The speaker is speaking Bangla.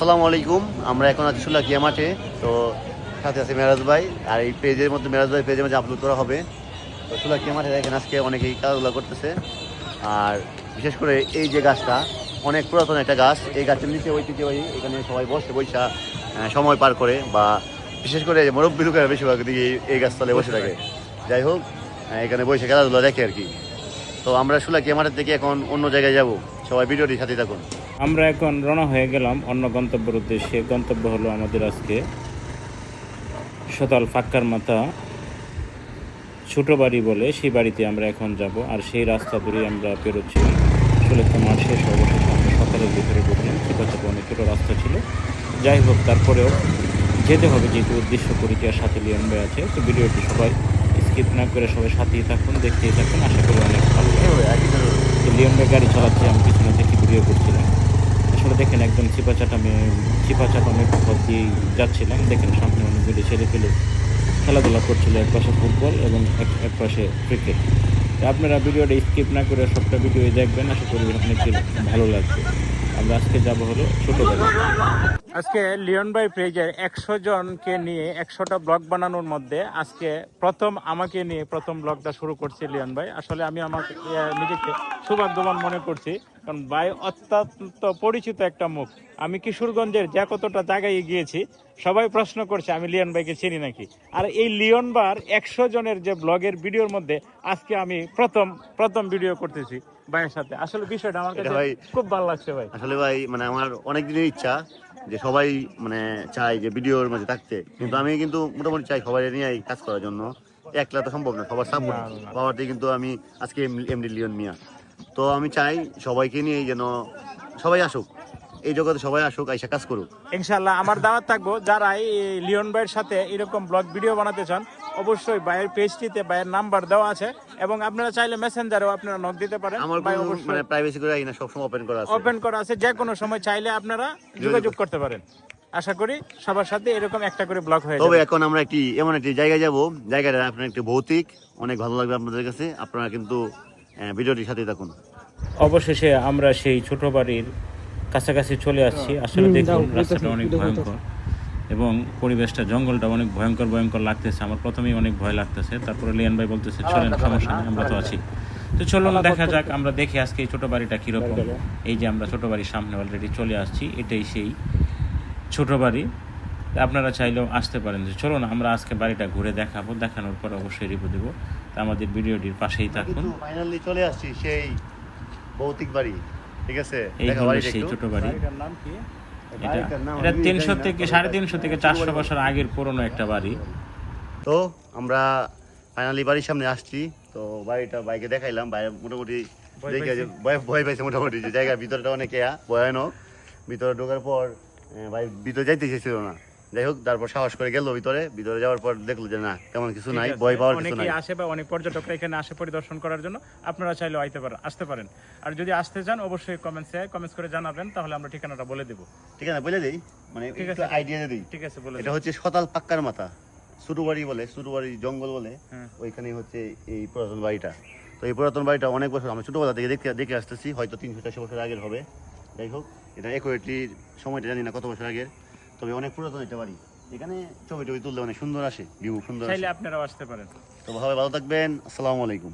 আসসালামু আলাইকুম। আমরা এখন আছি সুলাকিয়া মাঠে। তো সাথে আছে মেরাজ ভাই, আর এই পেজের মধ্যে, মেরাজ ভাই পেজের মধ্যে আপলোড করা হবে। তো সুলাকিয়া মাঠে দেখেন, আজকে অনেকেই খেলাধুলা করতেছে। আর বিশেষ করে এই যে গাছটা, অনেক পুরাতন একটা গাছ। এই গাছের নিচে ঐতিহ্যবাহী, এখানে সবাই বসে বৈশা সময় পার করে, বা বিশেষ করে মুরব্বী লোকেরা বেশিরভাগ দিকে এই- গাছতলায় বসে থাকে। যাই হোক এখানে বসে খেলাধুলা দেখে আর কি। তো আমরা সুলাকিয়া মাঠের থেকে এখন অন্য জায়গায় যাব। সবাই ভিডিওটি সাথে থাকুন। আমরা এখন রওনা হয়ে গেলাম অন্য গন্তব্যের উদ্দেশ্যে। গন্তব্য হলো আমাদের আজকে সতাল ফাক্কার মাথা। ছোট বাড়ি বলে সেই বাড়িতে আমরা এখন যাব আর সেই রাস্তা ধরে আমরা পেরোচ্ছি একটা মাঠ শেষ অবশেষে আমরা সকালের ভিতরে ঢুকলাম। চাপা অনেক ছোটো রাস্তা ছিল। যাই হোক তারপরেও যেতে হবে যেহেতু উদ্দেশ্য পরিচয়ের সাথে লিয়ন ভাই আছে তো ভিডিওটি সবাই স্কিপ না করে সবাই সাথেই থাকুন দেখতেই থাকুন। আশা করি অনেক ভালো তো লিওন ভাই গাড়ি চালাচ্ছে আমি পিছনে থেকে ভিডিও করছিলাম। দেখেন একদম চিপা চাটামে চিপা চাটামে পথ দিয়ে যাচ্ছিলাম। দেখেন সামনে অনেকগুলি ছেলে পেলে খেলাধুলা করছিল এক পাশে ফুটবল এবং এক এক পাশে ক্রিকেট। আপনারা ভিডিওটা স্কিপ না করে সবটা ভিডিও দেখবেন, আশা করি আপনাকে ভালো লাগবে। আমরা আজকে যাব হলো ছোটো আজকে লিওন ভাই পেজের একশো জনকে নিয়ে একশোটা ব্লগ বানানোর মধ্যে আজকে প্রথম আমাকে নিয়ে প্রথম ব্লগটা শুরু করছে লিওন ভাই। আসলে আমি আমাকে নিজেকে সৌভাগ্যবান মনে করছি কারণ ভাই অত্যন্ত পরিচিত একটা মুখ। আমি কিশোরগঞ্জের যা কতটা জায়গায় গিয়েছি সবাই প্রশ্ন করছে আমি লিওন ভাইকে চিনি নাকি? আর এই লিওন বার একশো জনের যে ব্লগের ভিডিওর মধ্যে আজকে আমি প্রথম প্রথম ভিডিও করতেছি ভাইয়ের সাথে। আসলে বিষয়টা আমার কাছে ভাই- খুব ভালো লাগছে ভাই। আসলে ভাই মানে আমার অনেক দিনের ইচ্ছা যে সবাই মানে চাই যে ভিডিওর মাঝে থাকতে। কিন্তু আমি কিন্তু মোটামুটি চাই সবাই নিয়ে কাজ করার জন্য। একলা তো সম্ভব না সবার সাপোর্ট। পাওয়াতে কিন্তু আমি আজকে এমডি লিওন মিয়া। তো আমি চাই সবাইকে নিয়ে যেন সবাই আসুক। এই জগতে সবাই আসুক আইসা কাজ করুক। ইনশাল্লাহ আমার দাওয়াত থাকব। যারা এই লিওন ভাইয়ের সাথে এরকম ব্লগ ভিডিও বানাতে চান অবশ্যই ভাইয়ের পেজটিতে ভাইয়ের নাম্বার দেওয়া আছে। এবং আপনারা চাইলে মেসেঞ্জারেও আপনারা নক দিতে পারেন। আমার ভাই অবশ্যই মানে প্রাইভেসি করে না সবসময় ওপেন করা আছে। ওপেন করা আছে। যে কোনো সময় চাইলে আপনারা যোগাযোগ করতে পারেন। আশা করি সবার সাথে এরকম একটা করে ব্লগ হয়ে তবে এখন আমরা একটি এমন একটি জায়গায় যাব। জায়গাটা আপনার একটি ভৌতিক। অনেক ভালো লাগবে আপনাদের কাছে। আপনারা কিন্তু ভিডিওটির সাথে থাকুন। অবশেষে আমরা সেই ছোট বাড়ির কাছাকাছি চলে আসছি। আসলে দেখুন রাস্তাটা অনেক ভয়ঙ্কর এবং পরিবেশটা জঙ্গলটা অনেক ভয়ঙ্কর ভয়ঙ্কর লাগতেছে। আমার প্রথমেই অনেক ভয় লাগতেছে। তারপরে লিয়ান ভাই বলতেছে চলেন সমস্যা নেই আমরা তো আছি। তো চলুন দেখা যাক আমরা দেখি আজকে এই ছোট বাড়িটা কীরকম। এই যে আমরা ছোট বাড়ির সামনে অলরেডি চলে আসছি এটাই সেই ছোট বাড়ি। আপনারা চাইলেও আসতে পারেন। যে চলুন আমরা আজকে বাড়িটা ঘুরে দেখাবো। দেখানোর পর অবশ্যই রিভিউ দেবো। তা আমাদের ভিডিওটির পাশেই থাকুন। ফাইনালি চলে আসছি সেই ভৌতিক বাড়ি ঠিক আছে? এই হলো সেই ছোট বাড়ি। নাম কি? এটা তিনশো থেকে সাড়ে তিনশো থেকে চারশো বছর আগের পুরনো একটা বাড়ি। তো আমরা ফাইনালি বাড়ির সামনে আসছি। তো বাড়িটা বাইকে দেখাইলাম বাইরে মোটামুটি ভয় পাইছে? ভয় ভয় পাইছে মোটামুটি যে জায়গার ভিতরটা অনেক ভয়ানক। ভিতরে ঢোকার পর ভাই ভিতরে যাইতে চাইছিল না। যাই হোক তারপর সাহস করে গেল ভিতরে। ভিতরে যাওয়ার পর দেখল যে না তেমন কিছু নাই ভয় পাওয়ার কিছু নাই। আসে বা অনেক পর্যটকরা এখানে আসে পরিদর্শন করার জন্য আপনারা চাইলে আইতে পারেন আসতে পারেন। আর যদি আসতে চান অবশ্যই কমেন্টসে কমেন্টস করে জানাবেন তাহলে আমরা ঠিকানাটা বলে দেবো। ঠিক আছে বলে দিই। মানে ঠিক একটু আছে। আইডিয়া দিই। ঠিক আছে বলে এটা হচ্ছে সতাল পাক্কার মাথা সুটুবাড়ি বলে সুটুবাড়ি জঙ্গল বলে। হ্যাঁ। ওইখানেই হচ্ছে এই পুরাতন বাড়িটা। তো এই পুরাতন বাড়িটা অনেক বছর আমি ছোটবেলা থেকে দেখতে দেখে আসতেছি হয়তো তিনশো চারশো বছর আগের হবে। যাই হোক এটা একুরেটলি সময়টা জানি না কত বছর আগের। তবে অনেক পুরাতন একটা বাড়ি। এখানে ছবি টবি তুললে অনেক সুন্দর আসে ভিউ সুন্দর চাইলে আপনারাও আসতে পারেন। তো ভাবে ভালো থাকবেন আসসালামু আলাইকুম।